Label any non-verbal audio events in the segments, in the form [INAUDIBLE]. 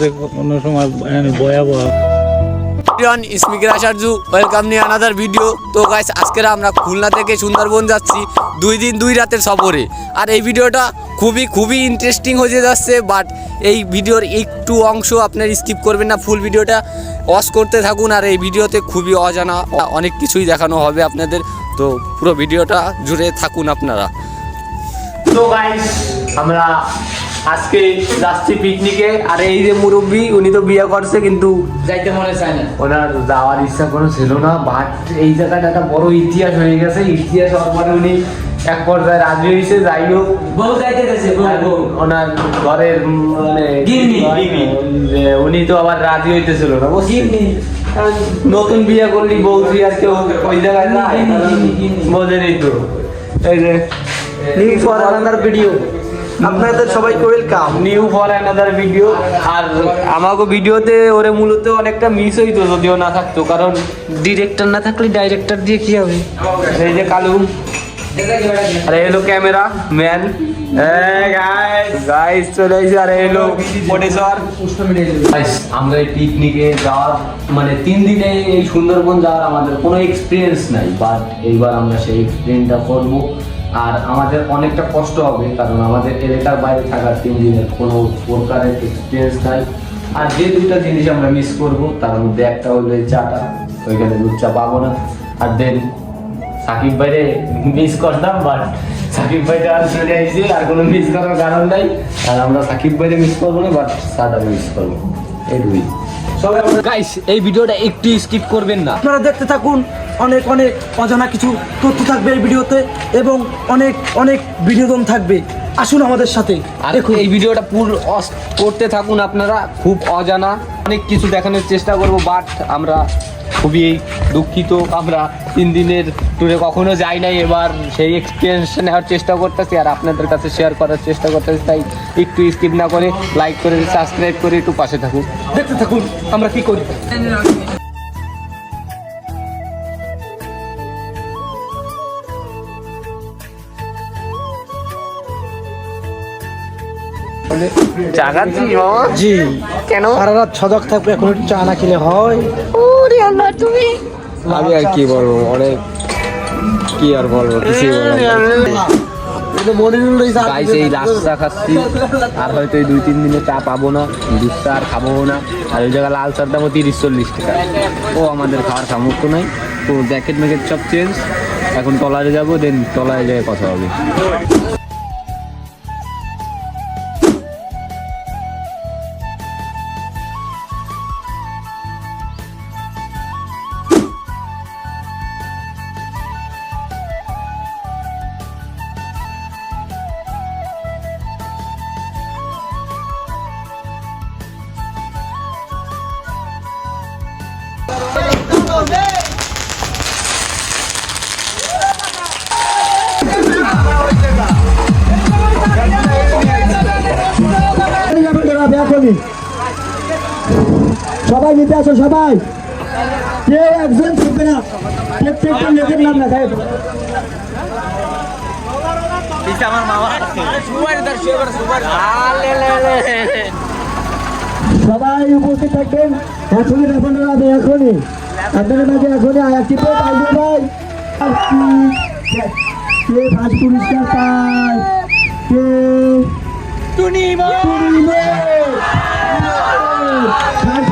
যে কোনো সময় ভয়াবহ। এভরিওয়ান স্পিকার আচার্য ওয়েলকাম নিয়ে আনাদার ভিডিও তো গাইস আজকের আমরা খুলনা থেকে সুন্দরবন যাচ্ছি দুই দিন দুই রাতের সফরে। আর এই ভিডিওটা খুবই খুবই ইন্টারেস্টিং হয়ে যাচ্ছে বাট এই ভিডিওর একটু অংশ আপনার স্কিপ করবেন না ফুল ভিডিওটা ওয়াচ করতে থাকুন আর এই ভিডিওতে খুবই অজানা অনেক কিছুই দেখানো হবে আপনাদের। তো পুরো ভিডিওটা জুড়ে থাকুন আপনারা। তো গাইস আমরা আজকে যাচ্ছি পিকনিকে আর এই যে মুরব্বী উনি তো বিয়ে করছে কিন্তু যাইতে মনে চায় না ওনার যাওয়ার ইচ্ছা কোনো ছিল না বাট এই জায়গাটা একটা বড় ইতিহাস হয়ে গেছে ইতিহাস হওয়ার পরে উনি এক পর্যায়ে রাজি হয়েছে যাই হোক বউ যাইতে গেছে ওনার ঘরের মানে। উনি তো আবার রাজি হইতেছিল না? গিন্নি। নতুন বিয়ে করলি বউ তুই আর কেউ ওই জায়গায় না। বোঝেনই তো এই যে নিউ ফর আনাদার ভিডিও আপনাদের সবাইকে welcome new for another video আর আমাকে ভিডিওতে ওরে মূলত অনেকটা মিস হইতো যদিও না থাকতো, কারণ ডিরেক্টর না থাকলে ডাইরেক্টর দিয়ে কি হবে? এই যে কালু। আরে এলো ক্যামেরা ম্যান গাইস চলে এসে আরে এলো প্রডিউসার গাইস আমরা এই পিকনিকে যাওয়ার মানে তিন দিনে এই সুন্দরবন যাওয়ার আমাদের কোনো এক্সপিরিয়েন্স নাই বাট এইবার আমরা সেই এক্সপিরিয়েন্সটা করব। আর আমাদের অনেকটা কষ্ট হবে, কারণ আমাদের এলাকার বাইরে থাকার তিন দিনের কোনো প্রকারের এক্সপিরিয়েন্স নাই। আর যে দুইটা জিনিস আমরা মিস করব, তার মধ্যে একটা হলো চাটা, ওইখানে দুধ চা পাবো না। আর দেন সাকিব ভাইরে মিস করতাম বাট সাকিব ভাইটা আর চলে আইছে, আর কোনো মিস করার কারণ নাই। আর আমরা সাকিব ভাইরে মিস করব না বাট সাদা মিস করব। এটুকুই গাইস এই ভিডিওটা একটু স্কিপ করবেন না। আপনারা দেখতে থাকুন অনেক অনেক অজানা কিছু তথ্য থাকবে এই ভিডিওতে এবং অনেক অনেক বিনোদন থাকবে। আসুন আমাদের সাথে আর দেখুন। এই ভিডিওটা পুরো করতে থাকুন আপনারা খুব অজানা। অনেক কিছু দেখানোর চেষ্টা করব বাট আমরা খুবই দুঃখিত। আমরা তিন দিনের ট্যুরে কখনো যাই নাই, এবার সেই এক্সপিরিয়েন্স নেওয়ার চেষ্টা করতেছি আর আপনাদের কাছে শেয়ার করার চেষ্টা করতেছি, তাই একটু স্কিপ না করে লাইক করে সাবস্ক্রাইব করে একটু পাশে থাকুন। দেখতে থাকুন, আমরা কি করি? জাগাচ্ছি মামা জি। কেন? সারা রাত সজাগ থাকবে এখন একটু চা না খেলে হয়। আমি আর কি বলব অনেক কি আর বলব কিছুই বলব না। এটা মনিরুল রয়েছে গাইস এই রাস্তা খাচ্ছি। আর হয়তো এই দুই তিন দিনে চা পাবো না দুধটা আর খাব না। আর ওই জায়গায় লাল চার দামও তিরিশ চল্লিশ টাকা। ও আমাদের খাওয়ার সামর্থ্য নাই। তো জ্যাকেট ম্যাকেট সব চেঞ্জ এখন টলারে যাব দেন তলায় যেয়ে কথা হবে। সবাই। কেউ একজন থাকবে না? প্রত্যেকটা নেতার নাম না সাহেব। সবাই উপস্থিত থাকবেন। এখনই আপনারা হবে এখনই। আপনাদের মাঝে এখনই আয়াতি তো পাইবে ভাই। কি? ফার্স্ট পুরস্কার পায়? কে? Tuni first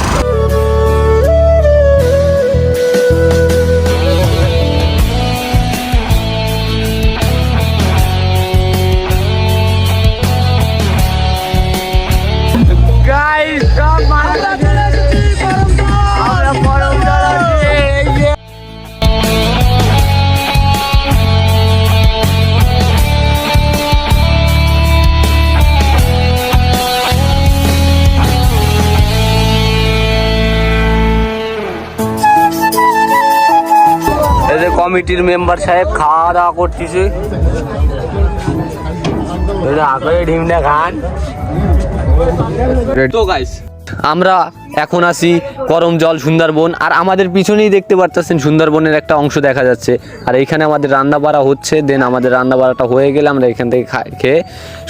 কমিটির মেম্বার সাহেব খাওয়া দাওয়া করতেছে। আমরা এখন আসি করম জল সুন্দরবন আর আমাদের পিছনেই দেখতে পারতেছেন সুন্দরবনের একটা অংশ দেখা যাচ্ছে। আর এইখানে আমাদের রান্না বাড়া হচ্ছে দেন আমাদের রান্না বাড়াটা হয়ে গেলে আমরা এখান থেকে খেয়ে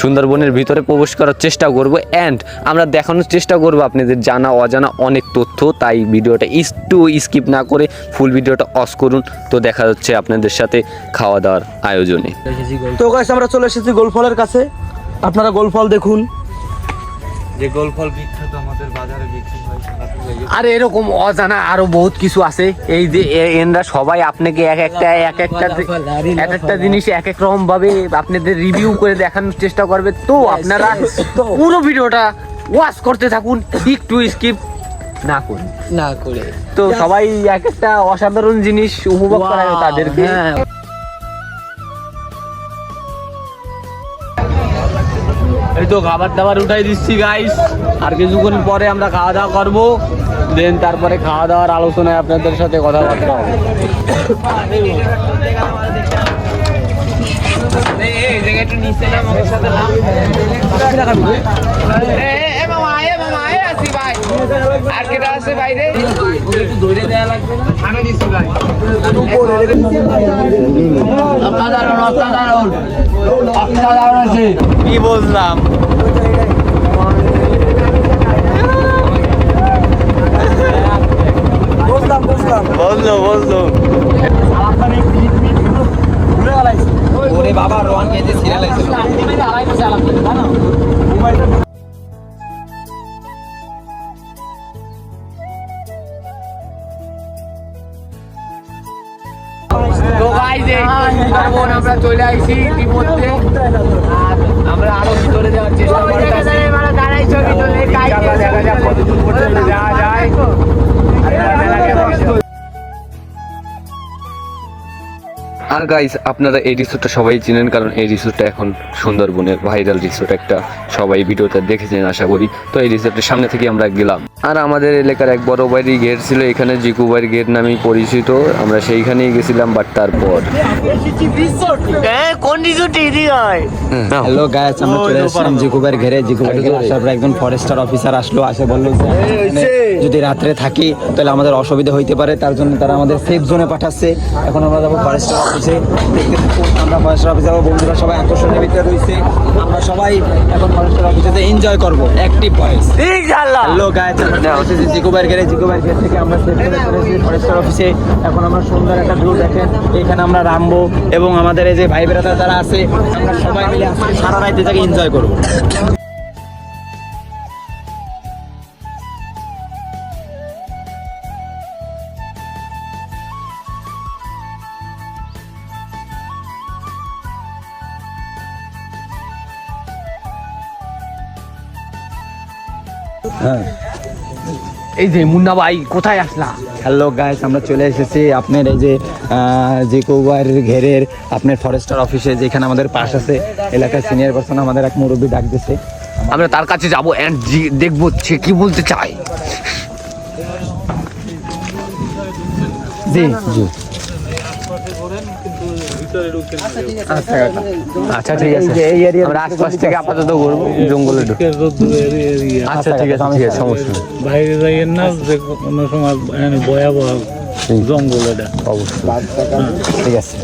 সুন্দরবনের ভিতরে প্রবেশ করার চেষ্টা করব। অ্যান্ড আমরা দেখানোর চেষ্টা করব আপনাদের জানা অজানা অনেক তথ্য তাই ভিডিওটা একটু স্কিপ না করে ফুল ভিডিওটা অস করুন। তো দেখা যাচ্ছে আপনাদের সাথে খাওয়া দাওয়ার আয়োজনে। তো গাছ আমরা চলে এসেছি গোলফলের কাছে। আপনারা গোলফল দেখুন। যে গোল ফল বিখ্যাত আমাদের বাজারে বিক্রি হয় আর এরকম অজানা আরও বহুত কিছু আছে। এই যে এনরা সবাই আপনাকে এক একটা এক একটা এক একটা জিনিস এক এক রকম ভাবে আপনাদের রিভিউ করে দেখানোর চেষ্টা করবে। তো আপনারা পুরো ভিডিওটা ওয়াচ করতে থাকুন একটু স্কিপ না করুন না করে। তো সবাই এক একটা অসাধারণ জিনিস উপভোগ করায় তাদেরকে। হ্যাঁ। এই তো খাবার দাবার উঠাই দিচ্ছি গাইস আর কিছুক্ষণ পরে আমরা খাওয়া দাওয়া করব। দেন তারপরে খাওয়া দাওয়ার আলোচনায় আপনাদের সাথে কথাবার্তা হবে। কি বললাম? বুঝলাম বুঝলাম। ওরে বাবা রোহান সিরিয়াল তো এই সুন্দরবন আমরা চলে আইছি ইতিমধ্যে। আর আমরা আরও ভিতরে যাওয়ার চেষ্টা করতেছি। ইনশাআল্লাহ দেখা যাক কতদূর পর্যন্ত যাওয়া যায়। আর গাইস আপনারা এই রিসোর্টটা সবাই চিনেন কারণ এই রিসোর্টটা এখন সুন্দরবনের ভাইরাল রিসোর্ট একটা। সবাই ভিডিওটা দেখেছেন আশা করি। তো এই রিসোর্টের সামনে থেকে আমরা গেলাম। আর আমাদের এলাকার এক বড় বাড়ি গেট ছিল এখানে জিকু বাড়ির গেট নামেই পরিচিত। আমরা সেইখানেই গেছিলাম বাট তারপর। হ্যালো গাইস আমরা চলে আসলাম জিকুবার ঘেরে। জিকুবার ঘেরে আসার পর একজন ফরেস্টার অফিসার আসলো আসে বলল যদি রাত্রে থাকি তাহলে আমাদের অসুবিধা হইতে পারে। তার জন্য তারা আমাদের সেফ জোনে পাঠাচ্ছে। এখন আমরা যাব ফরেস্টার অফিসে দেখতে আমরা ফরেস্টার অফিসে যাব বন্ধুরা সবাই আকর্ষণের ভিতরে রয়েছে। আমরা সবাই এখন ফরেস্টার অফিসে এনজয় করব। অ্যাক্টিভ ভয়েস হ্যালো আমরা চলে এসেছি জিকুবার ঘেরে জিকুবার থেকে আমরা চলে ফরেস্টার অফিসে এখন আমরা সুন্দর একটা ভিউ দেখেন। এখানে আমরা রামবো এবং আমাদের এই যে ভাই বেড়াতা যারা আছে আমরা সবাই মিলে আজকে সারা রাত এটাকে এনজয় করব। এই যে মুন্না ভাই কোথায় আসলা? হ্যালো গাইস আমরা চলে এসেছি আপনার এই যে যে কৌবার ঘেরের আপনার ফরেস্টার অফিসে যেখানে আমাদের পাশ আছে এলাকার সিনিয়র পার্সন আমাদের এক মুরব্বী ডাক দিচ্ছে আমরা তার কাছে যাব এন্ড দেখব সে কি বলতে চায়। জি জি। আচ্ছা ঠিক আছে। আমরা আশপাশ থেকে আপাতত ঘুরবো জঙ্গলে ঢুকে আচ্ছা ঠিক আছে ঠিক আছে সমস্যা বাইরে যাইয়েন না যে কোনো সময় এখানে ভয়াবহ জঙ্গল এটা ঠিক আছে।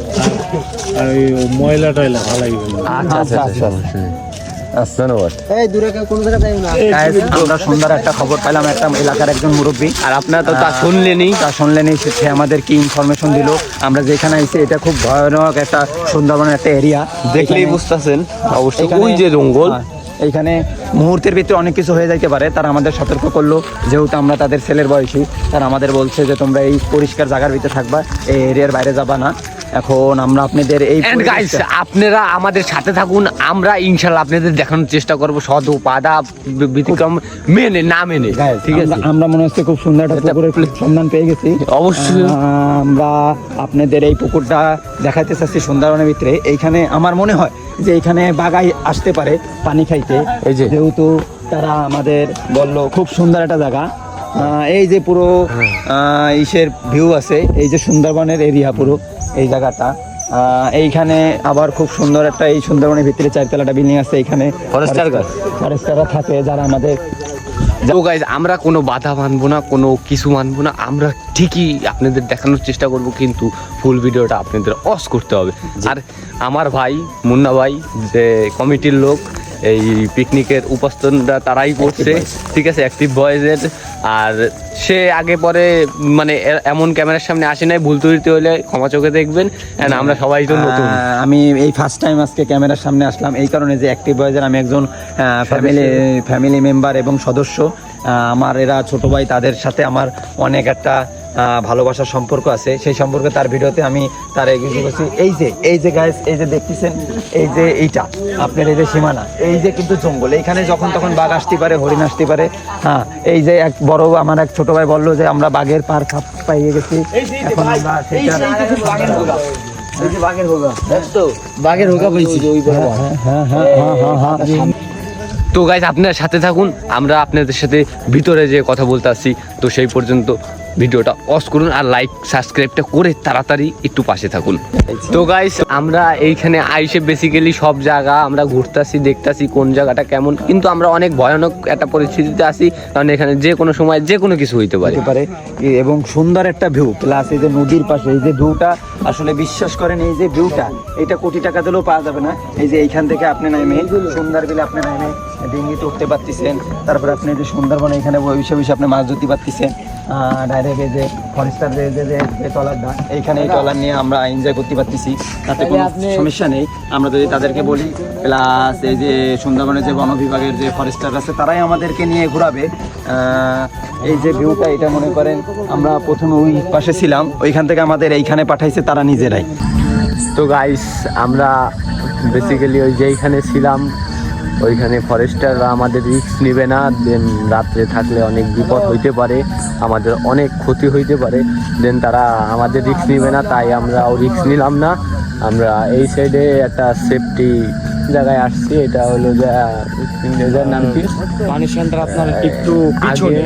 আর ওই ময়লা টয়লা ভালাই আচ্ছা আচ্ছা আচ্ছা সমস্যা নেই ধন্যবাদ Guys, আমরা সুন্দর একটা খবর পেলাম একটা এলাকার একজন মুরব্বী। আর আপনারা তো তা শুনলেনই। তা শুনলেন সে আমাদের কি ইনফরমেশন দিল। আমরা যেখানে আইছি এটা খুব ভয়ানক একটা সুন্দরবনের একটা এরিয়া দেখলেই বুঝতেছেন। অবশ্যই ওই যে জঙ্গল। হ্যাঁ, এইখানে মুহূর্তের ভিতরে অনেক কিছু হয়ে যাইতে পারে তারা আমাদের সতর্ক করল। যেহেতু আমরা তাদের ছেলের বয়সী তারা আমাদের বলছে যে তোমরা এই পরিষ্কার জায়গার ভিতরে থাকবা এই এরিয়ার বাইরে যাবা না। এখন আমরা আপনাদের এই গাইস আপনারা আমাদের সাথে থাকুন। আমরা ইনশাল্লাহ আপনাদের দেখানোর চেষ্টা করব। সদ বাধা ব্যতিক্রম মেনে না মেনে। ঠিক আছে? আমরা- মনে হচ্ছে খুব সুন্দর একটা পুকুরের সন্ধান পেয়ে গেছি। অবশ্যই। আমরা আপনাদের এই পুকুরটা দেখাইতে চাচ্ছি সুন্দরবনের ভিতরে। এইখানে আমার মনে হয় যে এখানে বাগাই আসতে পারে পানি খাইতে। এই যেহেতু তারা আমাদের বলল খুব সুন্দর একটা জায়গা। এই যে পুরো ইসের ভিউ আছে এই যে সুন্দরবনের এরিয়া পুরো এই জায়গাটা। এইখানে আবার খুব সুন্দর একটা এই সুন্দরবনের ভিতরে চারতলাটা বিল্ডিং আছে গাছ? ফরেস্টাররা থাকে যারা আমাদের তো গাইজ আমরা কোনো বাধা মানবো না কোনো কিছু মানবো না আমরা ঠিকই আপনাদের দেখানোর চেষ্টা করব কিন্তু ফুল ভিডিওটা আপনাদের অস করতে হবে। আর আমার ভাই মুন্না ভাই যে কমিটির লোক এই পিকনিকের উপস্থানটা তারাই করছে। ঠিক আছে অ্যাক্টিভ বয়েজের আর সে আগে পরে মানে এমন ক্যামেরার সামনে আসে নাই ভুল ত্রুটি হলে ক্ষমা চোখে দেখবেন। And আমরা সবাই তো নতুন। আমি এই ফার্স্ট টাইম আজকে ক্যামেরার সামনে আসলাম এই কারণে যে অ্যাক্টিভ বয়েজের আমি একজন ফ্যামিলি ফ্যামিলি মেম্বার এবং সদস্য। আমার এরা ছোট ভাই তাদের সাথে আমার অনেক একটা ভালোবাসার সম্পর্ক আছে। সেই সম্পর্কে তার ভিডিওতে আমি তার এগিয়ে করছি এই যে এই যে গাইস এই যে দেখতেছেন এই যে এইটা আপনার এই যে সীমানা এই যে কিন্তু জঙ্গল এইখানে যখন তখন বাঘ আসতে পারে হরিণ আসতে পারে হ্যাঁ এই যে এক বড় আমার এক ছোট ভাই বলল যে আমরা বাঘের পার খাপ পাইয়ে গেছি এখন আমরা সেটা বাঘের তো গাইজ আপনার সাথে থাকুন আমরা আপনাদের সাথে ভিতরে যে কথা বলতে আসছি তো সেই পর্যন্ত ভিডিওটা অস করুন আর লাইক সাবস্ক্রাইবটা করে তাড়াতাড়ি একটু পাশে থাকুন। তো গাইস আমরা এইখানে আইসে বেসিক্যালি সব জায়গা, আমরা ঘুরতাছি, দেখতাছি কোন জায়গাটা কেমন। কিন্তু আমরা অনেক ভয়ানক একটা পরিস্থিতিতে আছি, কারণ এখানে যে কোনো সময় যে কোনো কিছু হইতে পারে। পারে। এবং সুন্দর একটা ভিউ প্লাস এই যে নদীর পাশে, এই যে ভিউটা আসলে বিশ্বাস করেন এই যে ভিউটা এটা কোটি টাকা দিলেও পাওয়া যাবে না। এই যে এইখান থেকে আপনি নামে সুন্দর বিলে আপনি নামে ডিঙ্গিতে উঠতে পারতেছেন। তারপরে আপনি যে সুন্দরবনে এখানে বসে বসে আপনি মাছ ধরতে পারতেছেন। ডাইরেক্ট এই যে ফরেস্টার যে যে যে যে ট্রলারটা এইখানে এই ট্রলার নিয়ে আমরা এনজয় করতে পারতেছি। তাতে কোনো সমস্যা নেই। আমরা যদি তাদেরকে বলি প্লাস এই যে সুন্দরবনের যে বন বিভাগের যে ফরেস্টার আছে তারাই আমাদেরকে নিয়ে ঘোরাবে। এই যে ভিউটা এটা মনে করেন আমরা প্রথমে ওই পাশে ছিলাম। ওইখান থেকে আমাদের এইখানে পাঠাইছে তারা নিজেরাই। তো গাইস আমরা বেসিক্যালি ওই যেইখানে ছিলাম। ওইখানে ফরেস্টাররা আমাদের রিস্ক নেবে না দেন রাত্রে থাকলে অনেক বিপদ হইতে পারে আমাদের অনেক ক্ষতি হইতে পারে দেন তারা আমাদের রিস্ক নেবে না তাই আমরাও রিস্ক নিলাম না। আমরা এই সাইডে একটা সেফটি জায়গায় আসছি এটা হলো যে নাম কি? পানি সেন্টার আপনার একটু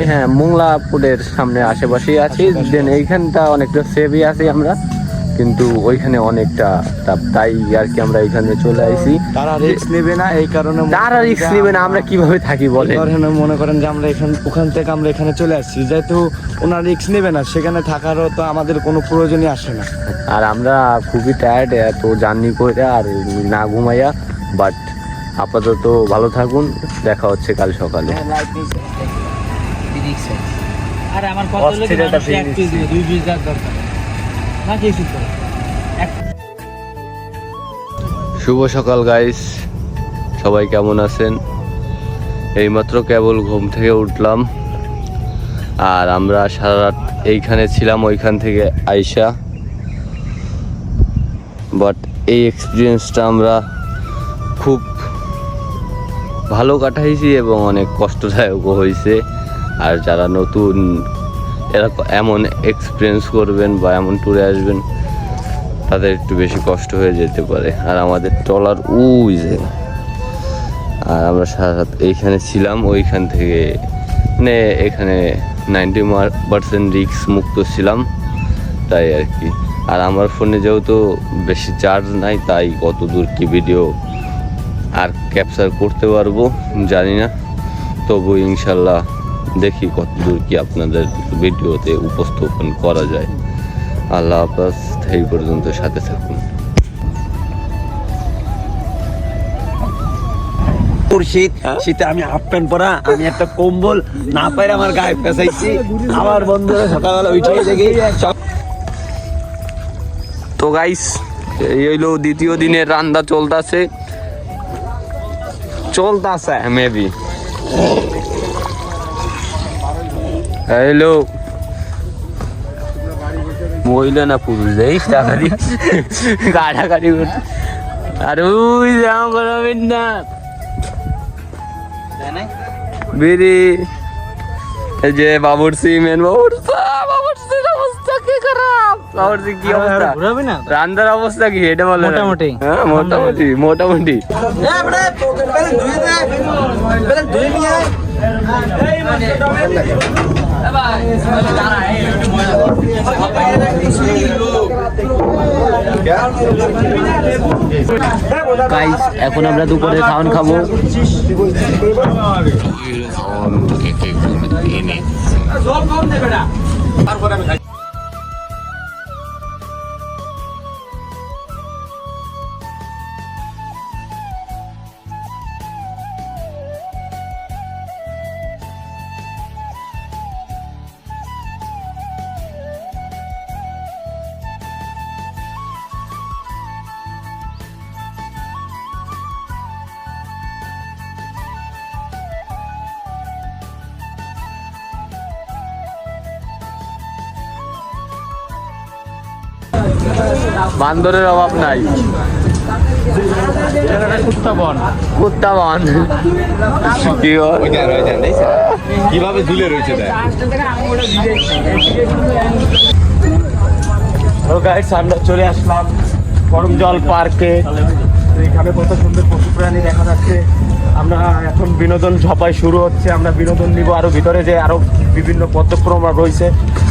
হ্যাঁ মোংলাপুরের সামনে আশেপাশেই আছি দেন এইখানটা অনেকটা সেফই আছি আমরা। কিন্তু ওইখানে অনেকটা তা- তাই আর কি আমরা এখানে চলে আইছি। তারা রিস্ক নেবে না এই কারণে তারা রিস্ক নেবে না আমরা কীভাবে থাকি বলে ধরেন মনে করেন যে আমরা এখান ওখান থেকে আমরা এখানে চলে আসছি। যেহেতু ওনার রিস্ক নেবে না সেখানে থাকারও তো আমাদের কোনো প্রয়োজনই আসে না। আর আমরা খুবই টায়ার্ড এত জার্নি করে আর না ঘুমাইয়া বাট আপাতত ভালো থাকুন দেখা হচ্ছে কাল সকালে। আর আমার কত হলো কি মানুষে এক পিস দিবে, দুই পিস দরকার। শুভ সকাল গাইস সবাই কেমন আছেন? এইমাত্র কেবল ঘুম থেকে উঠলাম। আর আমরা সারা রাত এইখানে ছিলাম, ওইখান থেকে আইসা। বাট এই এক্সপিরিয়েন্সটা আমরা খুব ভালো কাটাইছি এবং অনেক কষ্টদায়কও হয়েছে আর যারা নতুন এরকম এমন এক্সপিরিয়েন্স করবেন বা এমন ট্যুরে আসবেন, তাদের একটু বেশি কষ্ট হয়ে যেতে পারে। আর আমাদের ট্রলার উই যে, আর আমরা সারা রাত এইখানে ছিলাম, ওইখান থেকে মানে এখানে নাইনটি পার্সেন্ট রিক্স মুক্ত ছিলাম, তাই আর কি। আর আমার ফোনে যেহেতু বেশি চার্জ নাই, তাই কত দূর কি ভিডিও আর ক্যাপচার করতে পারব জানি না। তবু ইনশাল্লাহ দেখি কত দূর কি আপনাদের ভিডিওতে উপস্থাপন করা যায়। আল্লাহ হাফাজ এই পর্যন্ত সাথে থাকুন। শীত শীতে আমি হাফ প্যান্ট পরা আমি একটা কম্বল না পাইরে আমার গায়ে পেঁচাইছি আমার বন্ধুরা সকালবেলা উঠে দেখি তো গাইস এই হইল দ্বিতীয় দিনের রান্না চলতেছে। চলতেছে মেবি হ্যালো। মহিলা না পুরুষ? দেখিস তাড়াতাড়ি গাড়াগাড়ি করতে আর ওই জাম করাবেন না বেরি। এই যে বাবুরসি মেন বাবুরসা বাবুরসির অবস্থা কি খারাপ? বাবুরসি কি অবস্থা? ঘুরাবে না? রান্নার অবস্থা কি? এটা বলে মোটামুটি। হ্যাঁ মোটামুটি মোটামুটি। গাইস এখন আমরা দুপুরে খাওয়ান খাব। এনে নাই কুত্তা বন কুত্তা বন। কি বল? কীভাবে ঝুলে রয়েছে আমরা চলে আসলাম গরম জল পার্কে এখানে কত সুন্দর পশু প্রাণী দেখা যাচ্ছে। আমরা এখন বিনোদন ঝপাই শুরু হচ্ছে। আমরা বিনোদন নিব আরও ভিতরে যে আরও বিভিন্ন পদক্রম রয়েছে।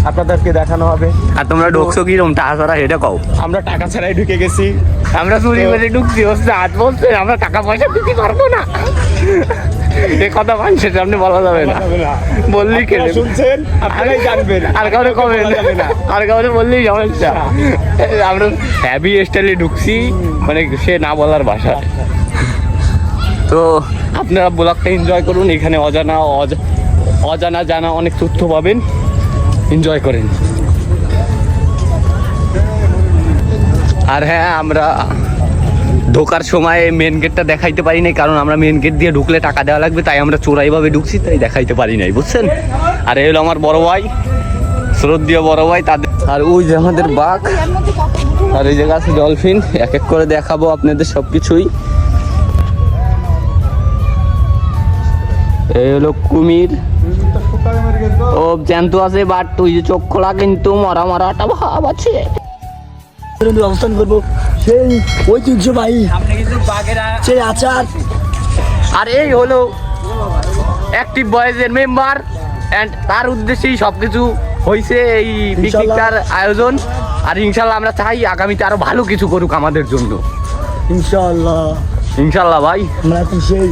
আপনাদেরকে দেখানো হবে। আর তোমরা ঢুকছো কিরম? টাকা ছাড়া এটা কও। আমরা টাকা ছাড়াই ঢুকে গেছি। আমরা চুরি করে ঢুকছি হচ্ছে আজ বলছে আমরা টাকা পয়সা দিতে পারব না। এ কথা মানুষের সামনে বলা যাবে না। বললি কে শুনছেন আপনারাই জানবেন। আর কাউরে কমেন আর কাউরে বললেই সমস্যা? আমরা হ্যাভি স্টাইলে ঢুকছি মানে সে না বলার ভাষা। তো আপনারা ব্লগটা এনজয় করুন, এখানে অজানা, অজ- অজানা জানা অনেক তথ্য পাবেন। এনজয় করেন। আর হ্যাঁ আমরা ঢোকার সময় মেন গেটটা দেখাইতে পারি নাই, কারণ আমরা মেন গেট দিয়ে ঢুকলে টাকা দেওয়া লাগবে, তাই আমরা চোরাইভাবে ঢুকছি, তাই দেখাইতে পারি নাই, বুঝছেন? আর এই হলো আমার বড় ভাই, শ্রদ্ধীয় বড় ভাই, তাদের আর ওই যে আমাদের বাঘ, আর এই জায়গা আছে ডলফিন এক এক করে দেখাবো আপনাদের সব কিছুই এই হলো কুমির। ও জ্যান্ত আছে বাট তুই চোখ খোলা কিন্তু মরা মরাটা ভাব আছে। অবস্থান করব। সেই ঐতিহ্যবাহী সেই আচার। আর এই হলো অ্যাক্টিভ বয়েজের মেম্বার অ্যান্ড তার উদ্দেশ্যেই সব কিছু হয়েছে এই পিকনিকটার আয়োজন। আর ইনশাল্লাহ আমরা চাই আগামীতে আরও ভালো কিছু করুক আমাদের জন্য। ইনশাল্লাহ। ইনশাল্লাহ ভাই। আমরা সেই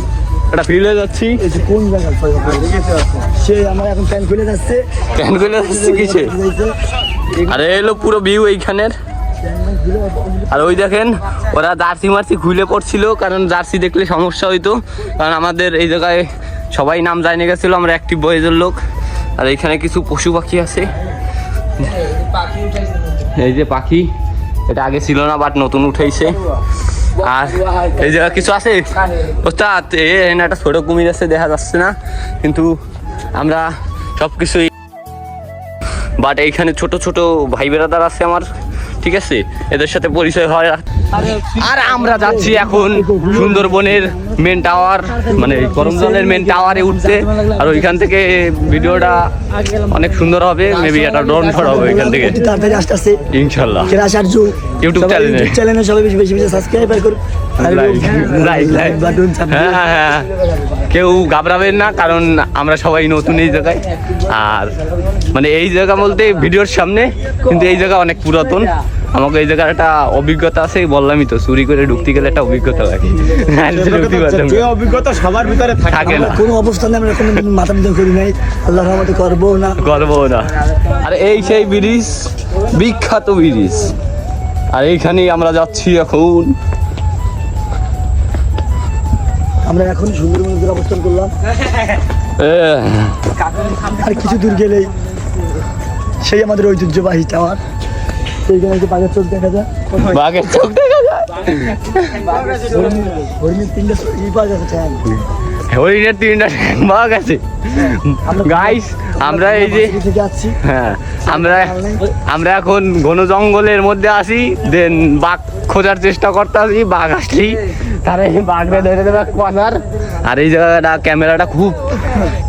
এটা ফিল হয়ে যাচ্ছি। কোন জায়গায় সেই আমরা এখন প্যান খুলে যাচ্ছে। প্যান করে যাচ্ছি কিসে? আর এই হলো পুরো ভিউ এইখানের। আর ওই দেখেন ওরা জার্সি মার্সি খুলে পড়ছিল কারণ জার্সি দেখলে সমস্যা হইতো। কারণ আমাদের এই জায়গায় সবাই নাম জানিয়ে গেছিল আমরা অ্যাক্টিভ বয়েজের লোক। আর এখানে কিছু পশু পাখি আছে। এই যে পাখি এটা আগে ছিল না বাট নতুন উঠেছে আর এই জায়গা কিছু আছে? ওস্তাদ এখানে একটা ছোট কুমির আছে, দেখা যাচ্ছে না। কিন্তু আমরা সব কিছুই বাট এইখানে ছোট ছোট ভাই বেড়াদার আছে আমার। ঠিক আছে? এদের সাথে পরিচয় হয়। আর আমরা যাচ্ছি এখন সুন্দরবনের মেন টাওয়ার মানে করমজলের মেন টাওয়ারে উঠতে। আর ওইখান থেকে ভিডিওটা অনেক সুন্দর হবে মেবি একটা ড্রোন শট হবে ওইখান থেকে। তাড়াতাড়ি আসতে আসতে ইনশাল্লাহ channel এ। চ্যানেলে সবাই বেশি বেশি সাবস্ক্রাইব করুন। লাইক লাইক লাইক বাটন হ্যাঁ হ্যাঁ হ্যাঁ। কেউ ঘাবড়াবেন না কারণ আমরা সবাই নতুন এই জায়গায়। আর মানে এই জায়গা বলতে ভিডিওর সামনে কিন্তু এই জায়গা অনেক পুরাতন। আমাকে এই জায়গার একটা অভিজ্ঞতা আছে বললামই তো চুরি করে ঢুকতে গেলে একটা অভিজ্ঞতা লাগে। যে অভিজ্ঞতা সবার ভিতরে থাকে। না। কোনো অবস্থানে আমরা কোনো মাথা পিছন করি নাই। আল্লাহর রহমতে করব না। করব না। আর এই সেই ব্রিজ বিখ্যাত ব্রিজ। আর এইখানেই আমরা যাচ্ছি এখন। আমরা এখন সুন্দরবনের অবস্থান করলাম। আর কিছু দূর গেলেই সেই আমাদের ঐতিহ্যবাহী টাওয়ার। একটু বাঘের চোখ দেখা যায়। বাঘের চোখ দেখা যায়। হরিণের তিনটে ই পাওয়া যাচ্ছে ঠ্যাং। হরিণের তিনটা ঠ্যাং বাঘ আছে। গাইস আমরা এই যে হ্যাঁ আমরা আমরা এখন ঘন জঙ্গলের মধ্যে আছি। দেন বাঘ খোঁজার চেষ্টা করতে আছি বাঘ আসলি তারা এই বাঘটা ধরে দেবে পানার আর এই জায়গাটা ক্যামেরাটা খুব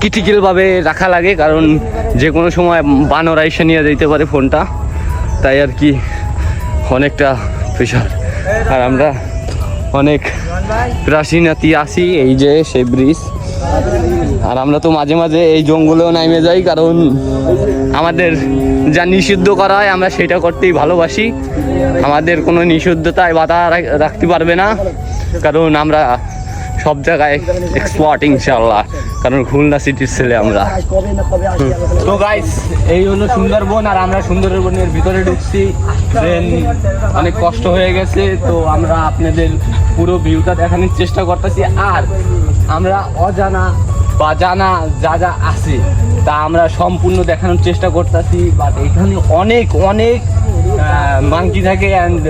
ক্রিটিক্যাল ভাবে রাখা লাগে কারণ যে কোনো সময় বানর এসে নিয়ে যেতে পারে ফোনটা। তাই আর কি অনেকটা প্রেশার আর আমরা অনেক প্রাচীনাতি আছি, এই যে সেই ব্রিজ আর আমরা তো মাঝে মাঝে এই জঙ্গলেও নামে যাই, কারণ আমাদের যা নিষিদ্ধ করা হয়, আমরা সেটা করতেই ভালোবাসি। আমাদের কোনো নিষিদ্ধতায় বাধা রাখ- রাখতে পারবে না, কারণ আমরা সব জায়গায় এক্সপার্ট ইনশাল্লাহ কারণ খুলনা সিটির ছেলে আমরা। তো গাইস এই হলো সুন্দরবন, আর আমরা সুন্দরবনের ভিতরে ঢুকছি। Then অনেক কষ্ট হয়ে গেছে, তো আমরা আপনাদের পুরো ভিউটা দেখানোর চেষ্টা করতেছি। আর আমরা অজানা বা জানা যা যা আছে, তা আমরা সম্পূর্ণ দেখানোর চেষ্টা করতেছি। বাট এখানে অনেক অনেক মাংকি থাকে অ্যান্ড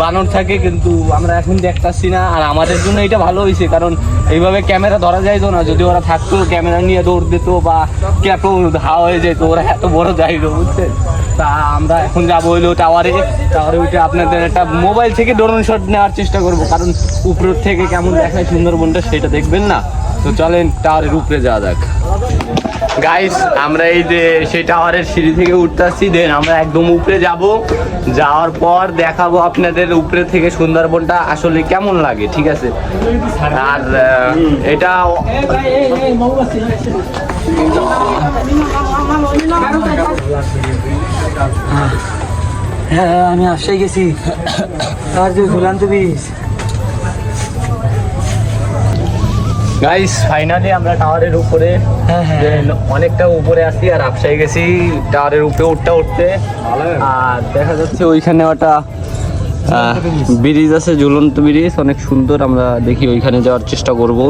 বানর থাকে, কিন্তু আমরা এখন দেখতাছি না। আর আমাদের জন্য এটা ভালো হয়েছে কারণ এইভাবে ক্যামেরা ধরা যাইতো না। যদি ওরা থাকতো, ক্যামেরা নিয়ে দৌড় দিত বা ক্যাপও ধা হয়ে যেত, ওরা এত বড় যাইতো বুঝছেন? তা আমরা এখন যাব হইল টাওয়ারে। টাওয়ারে উঠে আপনাদের একটা মোবাইল থেকে ড্রোন শট নেওয়ার চেষ্টা করব, কারণ উপর থেকে কেমন দেখায় সুন্দরবনটা, সেটা দেখবেন না। তো চলেন টাওয়ারের উপরে যাওয়া যাক। গাইস আমরা এই যে সেই টাওয়ারের সিঁড়ি থেকে উঠতে আসছি দেন আমরা একদম উপরে যাব। যাওয়ার পর দেখাবো আপনাদের উপরে থেকে সুন্দরবনটা আসলে কেমন লাগে, ঠিক আছে? আর এটা হ্যাঁ আমি আসাই গেছি। আর যে ঝুলান্ত ব্রিজ গাইস ফাইনালি আমরা টাওয়ারের উপরে হ্যাঁ, হ্যাঁ। then অনেকটা উপরে আছি আর আপসাই গেছি টাওয়ারের উপরে উঠতে উঠতে। আর দেখা যাচ্ছে ওইখানে একটা ব্রিজ আছে ঝুলন্ত ব্রিজ অনেক সুন্দর আমরা দেখি ওইখানে যাওয়ার চেষ্টা করব।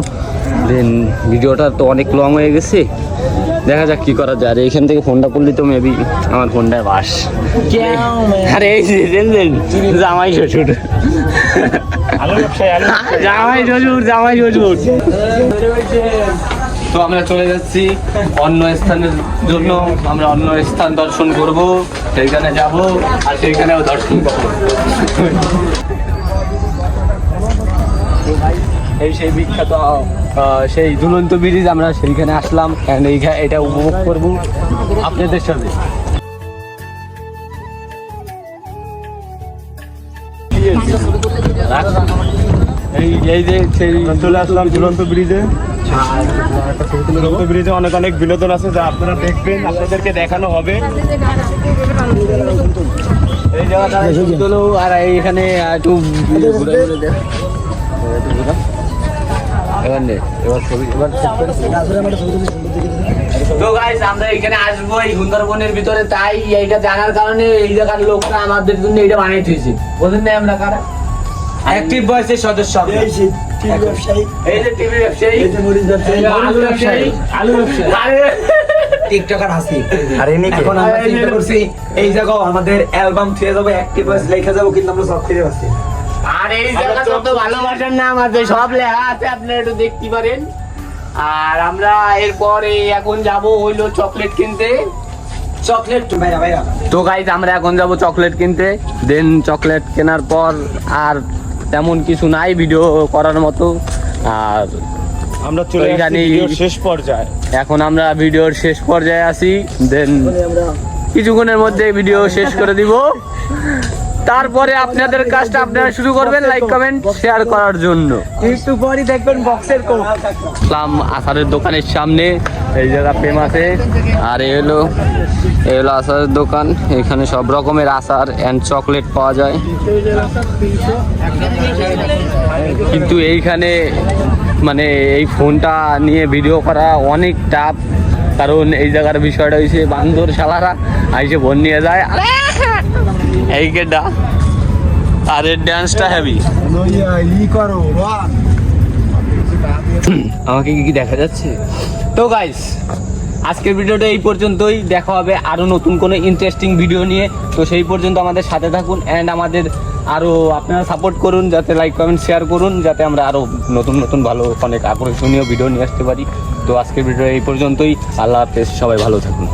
দেন ভিডিওটা তো অনেক লং হয়ে গেছে। দেখা যাক কি করা যায়। আর এইখান থেকে ফোনটা করলে তো মেবি আমার ফোনটায় বাস। আরে এই জামাই শ্বশুর। জামাই শ্বশুর জামাই শ্বশুর। তো আমরা চলে যাচ্ছি অন্য স্থানের জন্য। আমরা অন্য স্থান দর্শন করব সেইখানে যাব আর সেইখানেও দর্শন করব। এই সেই বিখ্যাত আহ, সেই দুলন্ত ব্রিজ আমরা সেইখানে আসলাম। এটা উপভোগ করব। আপনাদের সাথে। এই এই যে সেই চলে আসলাম ঝুলন্ত ব্রিজে। ঝুলন্ত ব্রিজে অনেক অনেক বিনোদন আছে যা আপনারা দেখবেন আপনাদেরকে দেখানো হবে। এই জায়গাটা আর এইখানে একটু তো গাইস আমরা এখানে আসব এই সুন্দরবনের ভিতরে তাই এইটা জানার কারণে এই জায়গার লোকটা আমাদের জন্য এটা বানিয়ে দিয়েছে। বোঝেন না আমরা কারা। অ্যাক্টিভ বয়সের সদস্য আমরা। এই যে টিভি ব্যবসায়ী। এই যে মরিচ ব্যবসায়ী, এই যে আলু ব্যবসায়ী। আলু ব্যবসায়ী। টিকটকার হাসি। আর এখন আমরা চিন্তা করছি এই জায়গাও আমাদের অ্যালবাম থুয়ে যাব অ্যাক্টিভ বয়স লেখা যাব কিন্তু আমরা সব ফিরে আছি আর এই জায়গা যত ভালোবাসার নাম আছে সব লেখা আছে আপনারা একটু দেখতে পারেন। আর আমরা এরপর এখন যাব হইল চকলেট কিনতে। চকলেট ভাইরা ভাইরা তো গাইজ আমরা এখন যাব চকলেট কিনতে। দেন চকলেট কেনার পর আর তেমন কিছু নাই ভিডিও করার মতো। আর আমরা চলে জানি শেষ পর্যায়ে। এখন আমরা ভিডিওর শেষ পর্যায়ে আছি দেন কিছুক্ষণের মধ্যে ভিডিও শেষ করে দিব। তারপরে আপনাদের কাজটা আপনারা শুরু করবেন লাইক কমেন্ট শেয়ার করার জন্য। একটু পরই দেখবেন বক্সের কোড আসলাম আসারের দোকানের সামনে। এই জায়গা ফেমাসে আর এ হলো এ হলো আচারের দোকান। এখানে সব রকমের আচার অ্যান্ড চকলেট পাওয়া যায়। কিন্তু এইখানে মানে এই ফোনটা নিয়ে ভিডিও করা অনেক টাফ কারণ এই জায়গার বিষয়টা হয়েছে বান্দর শালারা আইসে ফোন নিয়ে যায়। [LAUGHS] এই কেটা আর এর ড্যান্সটা হেভি আমাকে কি কি দেখা যাচ্ছে? তো গাইস আজকের ভিডিওটা এই পর্যন্তই। দেখা হবে আরও নতুন কোনো ইন্টারেস্টিং ভিডিও নিয়ে। তো সেই পর্যন্ত আমাদের সাথে থাকুন অ্যান্ড আমাদের আরও আপনারা সাপোর্ট করুন, যাতে লাইক কমেন্ট শেয়ার করুন, যাতে আমরা আরও নতুন নতুন ভালো, অনেক আকর্ষণীয় ভিডিও নিয়ে আসতে পারি। তো আজকের ভিডিও এই পর্যন্তই। আল্লাহ হাফেজ, সবাই ভালো থাকুন।